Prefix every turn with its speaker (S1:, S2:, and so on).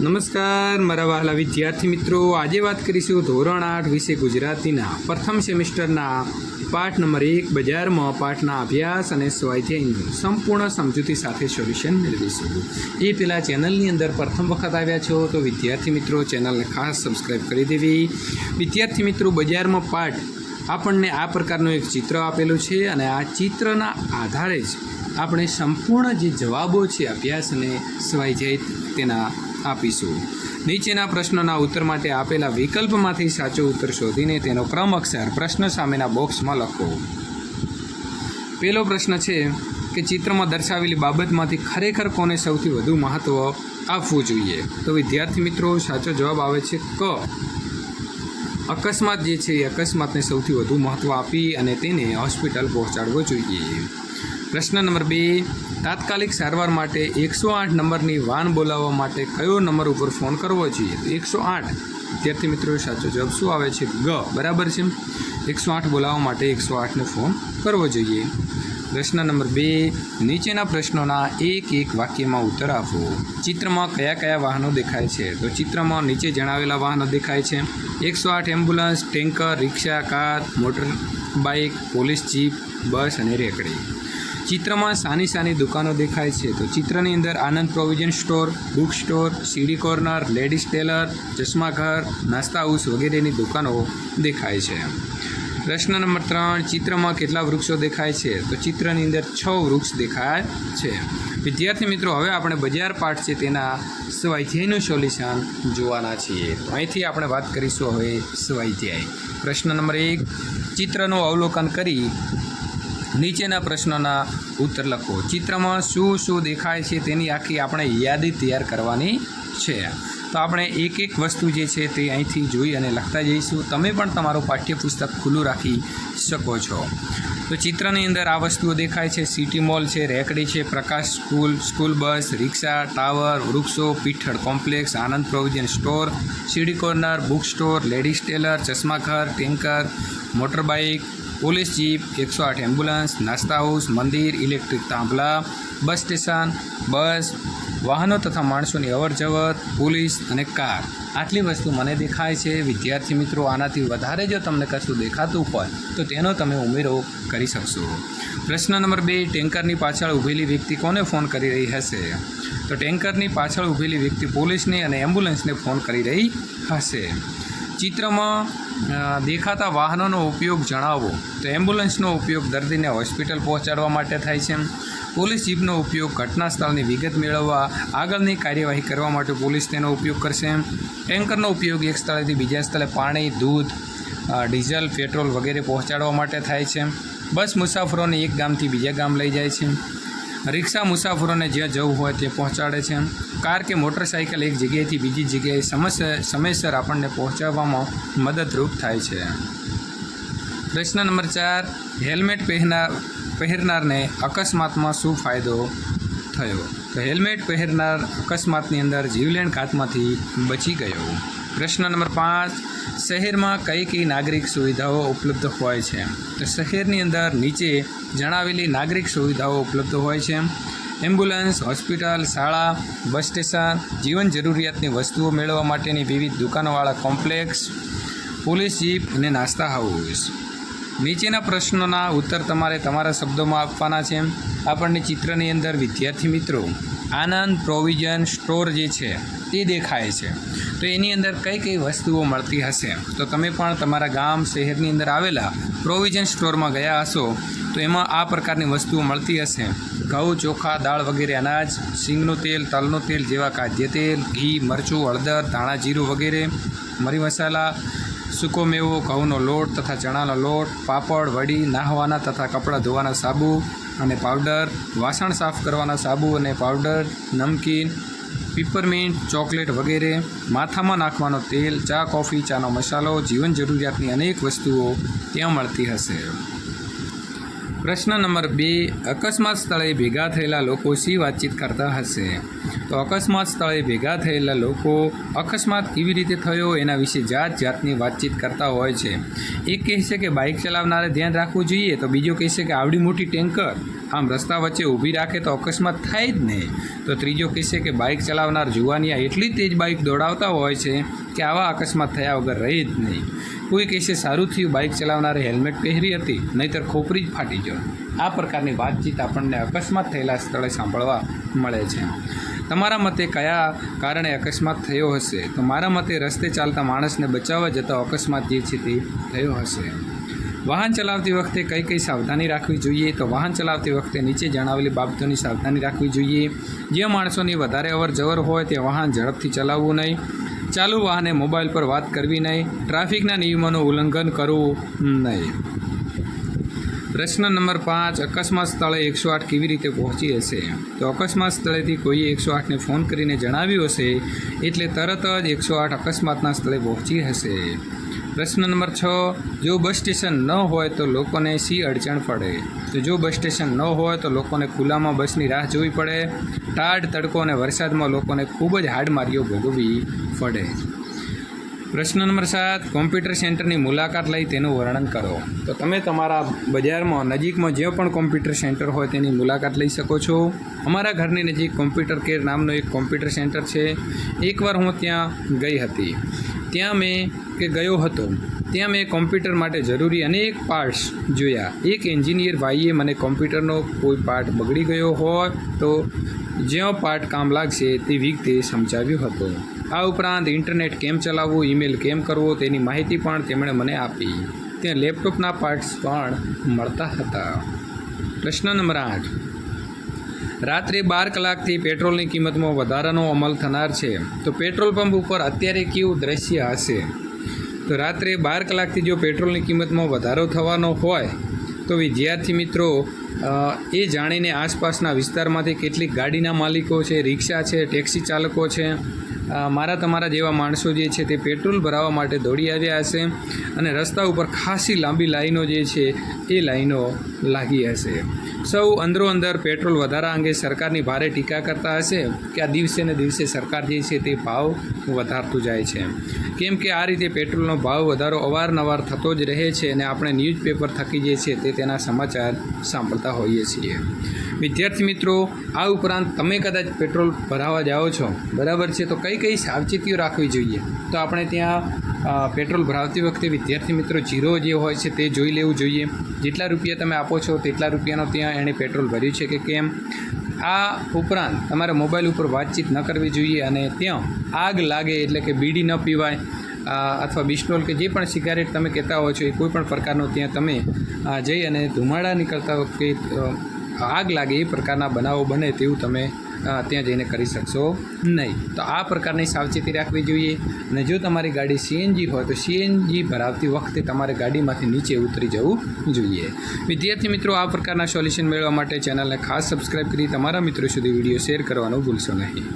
S1: નમસ્કાર, મારા વહાલા વિદ્યાર્થી મિત્રો. આજે વાત કરીશું ધોરણ આઠ વિશે ગુજરાતીના પ્રથમ સેમિસ્ટરના પાઠ નંબર એક, બજારમાં પાઠના અભ્યાસ અને સ્વાધ્યાયનું સંપૂર્ણ સમજૂતી સાથે સોલ્યુશન મેળવીશું. એ પહેલાં ચેનલની અંદર પ્રથમ વખત આવ્યા છો તો વિદ્યાર્થી મિત્રો, ચેનલને ખાસ સબસ્ક્રાઈબ કરી દેવી. વિદ્યાર્થી મિત્રો, બજારમાં પાઠ આપણને આ પ્રકારનું એક ચિત્ર આપેલું છે અને આ ચિત્રના આધારે જ આપણે સંપૂર્ણ જે જવાબો છે અભ્યાસ અને સ્વાધ્યાય તેના આપીશું. નીચેના પ્રશ્નોના ઉત્તર માટે આપેલા વિકલ્પમાંથી સાચો ઉત્તર શોધીને તેનો ક્રમ અક્ષર પ્રશ્ન સામેના બોક્સમાં લખો. પહેલો પ્રશ્ન છે કે ચિત્રમાં દર્શાવેલી બાબતમાંથી ખરેખર કોને સૌથી વધુ મહત્ત્વ આપવું જોઈએ? તો વિદ્યાર્થી મિત્રો, સાચો જવાબ આવે છે ક. અકસ્માત જે છે એ અકસ્માતને સૌથી વધુ મહત્ત્વ આપી અને તેને હોસ્પિટલ પહોંચાડવો જોઈએ. પ્રશ્ન નંબર બે તાત્કાલિક સારવાર માટે એકસો આઠ નંબરની વાન બોલાવવા માટે કયો નંબર ઉપર ફોન કરવો જોઈએ? તો એકસો આઠ. વિદ્યાર્થી મિત્રો, સાચો જવાબ શું આવે છે? ગ. બરાબર છે? એકસો આઠ બોલાવવા માટે એકસો આઠને ફોન કરવો જોઈએ. પ્રશ્ન નંબર બે. નીચેના પ્રશ્નોના એક એક વાક્યમાં ઉત્તર આપો. ચિત્રમાં કયા કયા વાહનો દેખાય છે? તો ચિત્રમાં નીચે જણાવેલા વાહનો દેખાય છે. એકસો આઠ ambulance, tanker, rickshaw, car, motor bike, police jeep, bus અને રેકડી. ચિત્રમાં સાની સાની દુકાનો દેખાય છે. તો ચિત્રની અંદર Anand provision store, book store, CD corner, ladies tailor, ચશ્માઘર, નાસ્તા હાઉસ વગેરેની દુકાનો દેખાય છે. પ્રશ્ન નંબર ત્રણ, ચિત્રમાં કેટલા વૃક્ષો દેખાય છે? તો ચિત્રની અંદર છ વૃક્ષ દેખાય છે. વિદ્યાર્થી મિત્રો, હવે આપણે બજાર પાઠ છે તેના સ્વાધ્યાયનું સોલ્યુશન જોવાના છીએ. તો અહીંથી આપણે વાત કરીશું હવે સ્વાધ્યાય. પ્રશ્ન નંબર એક, ચિત્રનું અવલોકન કરી નીચેના પ્રશ્નોના ઉત્તર લખો. ચિત્રમાં શું શું દેખાય છે તેની આખી આપણે યાદી તૈયાર કરવાની છે. તો આપણે એક એક વસ્તુ જે છે તે અહીંથી જોઈ અને લખતા જઈશું. તમે પણ તમારું પાઠ્યપુસ્તક ખુલ્લું રાખી શકો છો. તો ચિત્રની અંદર આ વસ્તુઓ દેખાય છે. સિટી મોલ છે, રેકડી છે, Prakash school school bus, rickshaw, tower, વૃક્ષો, પીઠળ complex, Anand provision store, CD corner, book store, ladies tailor, ચશ્માઘર, tanker motor bike police jeep એકસો આઠ એમ્બ્યુલન્સ, નાસ્તા હાઉસ, મંદિર, ઇલેક્ટ્રિક થાંભલા, બસ સ્ટેશન, બસ, વાહનો તથા માણસોની અવર જવર પોલીસ અને કાર. આટલી વસ્તુ મને દેખાય છે. વિદ્યાર્થી મિત્રો, આનાથી વધારે જો તમને કશું દેખાતું હોય, તો તેનો તમે ઉમેરો કરી શકશો. પ્રશ્ન નંબર બે, ટેન્કરની પાછળ ઊભેલી વ્યક્તિ કોને ફોન કરી રહી હશે? તો ટેન્કરની પાછળ ઊભેલી વ્યક્તિ પોલીસને અને એમ્બ્યુલન્સને ફોન કરી રહી હશે. ચિત્રમાં દેખાતા વાહનોનો ઉપયોગ જણાવો. તો એમ્બ્યુલન્સનો ઉપયોગ દર્દીને હોસ્પિટલ પહોંચાડવા માટે થાય છે. પોલીસ જીપનો ઉપયોગ ઘટના સ્થળની વિગત મેળવવા, આગળની કાર્યવાહી કરવા માટે પોલીસ તેનો ઉપયોગ કરશે. ટેન્કરનો ઉપયોગ એક સ્થળેથી બીજા સ્થળે પાણી, દૂધ ડીઝલ, પેટ્રોલ વગેરે પહોંચાડવા માટે થાય છે. બસ મુસાફરોને એક ગામથી બીજા ગામ લઈ જાય છે. રિક્ષા મુસાફરોને જ્યાં જવું હોય તે પહોંચાડે છે કાર કે મોટરસાઇકલ એક જગ્યાએથી બીજી જગ્યાએ સમસ્યા સમયસર આપણને પહોંચાડવામાં મદદરૂપ થાય છે. પ્રશ્ન નંબર ચાર, હેલ્મેટ પહેરનાર પહેરનારને અકસ્માતમાં શું ફાયદો થયો? તો હેલ્મેટ પહેરનાર અકસ્માતની અંદર જીવલેણ ઘાતમાંથી બચી ગયો. પ્રશ્ન નંબર પાંચ શહેરમાં કઈ કઈ નાગરિક સુવિધાઓ ઉપલબ્ધ હોય છે? તો શહેરની અંદર નીચે જણાવેલી નાગરિક સુવિધાઓ ઉપલબ્ધ હોય છે. એમ્બ્યુલન્સ, હોસ્પિટલ, શાળા, બસ સ્ટેશન, જીવન જરૂરિયાતની વસ્તુઓ મેળવવા માટેની વિવિધ દુકાનોવાળા કોમ્પ્લેક્સ, પોલીસ જીપ અને નાસ્તા હાઉસ. નીચેના પ્રશ્નોના ઉત્તર તમારે તમારા શબ્દોમાં આપવાના છે. આપણને ચિત્રની અંદર વિદ્યાર્થી મિત્રો આનંદ પ્રોવિઝન સ્ટોર જે છે, તે દેખાય છે. તો એની અંદર કઈ કઈ વસ્તુઓ મળતી હશે? તો તમે પણ તમારા ગામ, શહેરની અંદર આવેલા પ્રોવિઝન સ્ટોરમાં ગયા હશો, તો એમાં આ પ્રકારની વસ્તુઓ મળતી હશે. ઘઉં, ચોખા, દાળ વગેરે અનાજ, સિંગનું તેલ, તલનું તેલ જેવા કાજ્ય તેલ, ઘી, મરચું, હળદર, ધાણા, જીરું વગેરે, મરી મસાલા, સૂકો મેવો, ઘઉંનો લોટ તથા ચણાનો લોટ, પાપડ, વડી, નાહવાના તથા કપડાં ધોવાના સાબુ અને પાવડર વાસણ સાફ કરવાના સાબુ અને પાવડર નમકીન પીપરમિન્ટ ચોકલેટ વગેરે માથામાં નાખવાનો તેલ, ચા કોફી ચાનો મસાલો, જીવન જરૂરિયાતની અનેક વસ્તુઓ ત્યાં મળતી હશે. પ્રશ્ન નંબર બે, અકસ્માત સ્થળે ભેગા થયેલા લોકો શી વાતચીત કરતા હશે? તો અકસ્માત સ્થળે ભેગા થયેલા લોકો અકસ્માત કેવી રીતે થયો એના વિશે જાત જાતની વાતચીત કરતા હોય છે. એક કહેશે કે બાઇક ચલાવનારે ધ્યાન રાખવું જોઈએ, તો બીજો કહેશે કે આવડી મોટી ટેન્કર. આમ રસ્તા વચ્ચે ઊભી રાખે તો અકસ્માત થાય જ નહીં તો ત્રીજો કહેશે કે બાઇક ચલાવનાર જુવાનિયા એટલી તેજ બાઇક દોડાવતા હોય છે કે આવા અકસ્માત થયા વગર રહે જ નહીં. કોઈ કહેશે સારું થયું, બાઇક ચલાવનારે હેલ્મેટ પહેરી હતી, નહીંતર ખોપરી જ ફાટી જો આ પ્રકારની વાતચીત આપણને અકસ્માત થયેલા સ્થળે સાંભળવા મળે છે. તમારા મતે કયા કારણે અકસ્માત થયો હશે? તો મારા મતે રસ્તે ચાલતા માણસને બચાવવા જતો અકસ્માત જે છે તે થયો હશે. વાહન ચલાવતી વખતે કઈ કઈ સાવધાની રાખવી જોઈએ? તો વાહન ચલાવતી વખતે નીચે જણાવેલી બાબતોની સાવધાની રાખવી જોઈએ. જે માણસોની વધારે અવર જવર હોય તે વાહન ઝડપથી ચલાવવું નહીં. ચાલુ વાહને મોબાઈલ પર વાત કરવી નહીં, ટ્રાફિકના નિયમોનું ઉલ્લંઘન કરવું નહીં. પ્રશ્ન નંબર પાંચ, અકસ્માત સ્થળે એકસો આઠ કેવી રીતે પહોંચી હશે? તો અકસ્માત સ્થળેથી કોઈએ એકસો આઠને ફોન કરીને જણાવ્યું હશે, એટલે તરત જ એકસો આઠ અકસ્માતના સ્થળે પહોંચી હશે. પ્રશ્ન નંબર છ, જો બસ સ્ટેશન ન હોય તો લોકોને સી અડચણ પડે? તો જો બસ સ્ટેશન ન હોય તો લોકોને ખુલ્લામાં બસની રાહ જોવી પડે. ટાઢ તડકો અને વરસાદમાં લોકોને ખૂબ જ હાડમારીઓ ભોગવવી પડે. પ્રશ્ન નંબર સાત, કોમ્પ્યુટર સેન્ટરની મુલાકાત લઈ તેનું વર્ણન કરો. તો તમે તમારા બજારમાં નજીકમાં જે પણ કોમ્પ્યુટર સેન્ટર હોય તેની મુલાકાત લઈ શકો છો. અમારા ઘરની નજીક કોમ્પ્યુટર કેર નામનું એક કોમ્પ્યુટર સેન્ટર છે. એકવાર હું ત્યાં ગઈ હતી. ત્યાં મેં કે ગયો હતો. ત્યાં મેં કોમ્પ્યુટર માટે જરૂરી અનેક પાર્ટ્સ જોયા. એક એન્જિનિયર ભાઈએ મને કોમ્પ્યુટરનો કોઈ પાર્ટ બગડી ગયો હોય તો જ્યાં પાર્ટ કામ લાગશે તે વિગતે સમજાવ્યો હતો. આ ઉપરાંત ઇન્ટરનેટ કેમ ચલાવવું ઈમેલ કેમ કરવો તેની માહિતી પણ તેમણે મને આપી. ત્યાં લેપટોપના પાર્ટ્સ પણ મળતા હતા. પ્રશ્ન નંબર આઠ. રાત્રે બાર કલાકથી પેટ્રોલની કિંમતમાં વધારાનો અમલ થનાર છે. તો પેટ્રોલ પંપ ઉપર અત્યારે કેવું દ્રશ્ય હશે? તો રાત્રે બાર કલાકથી જો પેટ્રોલની કિંમતમાં વધારો થવાનો હોય, તો વિદ્યાર્થી મિત્રો એ જાણીને આસપાસના વિસ્તારમાંથી કેટલીક ગાડીના માલિકો છે, રિક્ષા છે, ટેક્સી ચાલકો છે મારા તમારા જેવા માણસો જે છે તે પેટ્રોલ ભરાવવા માટે દોડી આવ્યા હશે અને રસ્તા ઉપર ખાસી લાંબી લાઈનો જે છે, એ લાઈનો લાગી હશે. સૌ અંદરો અંદર પેટ્રોલ વધારા અંગે સરકારની ભારે ટીકા કરતા હશે કે આ દિવસે ને દિવસે સરકાર જે છે તે ભાવ વધારતું જાય છે. કેમ કે આ રીતે પેટ્રોલનો ભાવ વધારો અવારનવાર થતો જ રહે છે અને આપણે ન્યૂઝપેપર થકી જે છે તે તેના સમાચાર સાંભળતા હોઈએ છીએ. વિદ્યાર્થી મિત્રો, આ ઉપરાંત તમે કદાચ પેટ્રોલ ભરાવા જાઓ છો. બરાબર છે? તો કઈ કઈ સાવચેતીઓ રાખવી જોઈએ? તો આપણે ત્યાં પેટ્રોલ ભરાવતી વખતે વિદ્યાર્થી મિત્રો જીરો જે હોય છે તે જોઈ લેવું જોઈએ. જેટલા રૂપિયા તમે આપો છો તેટલા રૂપિયાનો ત્યાં એણે પેટ્રોલ ભર્યું છે કે કેમ? આ ઉપરાંત તમારે મોબાઈલ ઉપર વાતચીત ન કરવી જોઈએ અને ત્યાં આગ લાગે એટલે કે બીડી ન પીવાય અથવા બિસ્ટોલ કે જે પણ સિગારેટ તમે કહેતા હો છો એ કોઈ પણ પ્રકારનો ત્યાં તમે જઈ અને ધુમાડા નીકળતા વખતે આગ લાગે એ પ્રકારના બનાવો બને તેવું તમે ત્યાં જઈને કરી શકશો નહીં. તો આ પ્રકારની સાવચેતી રાખવી જોઈએ અને જો તમારી ગાડી સીએનજી હોય તો સીએનજી ભરાવતી વખતે તમારે ગાડીમાંથી નીચે ઉતરી જવું જોઈએ. વિદ્યાર્થી મિત્રો, આ પ્રકારના સોલ્યુશન મેળવવા માટે ચેનલને ખાસ સબસ્ક્રાઇબ કરી તમારા મિત્રો સુધી વીડિયો શેર કરવાનું ભૂલશો નહીં.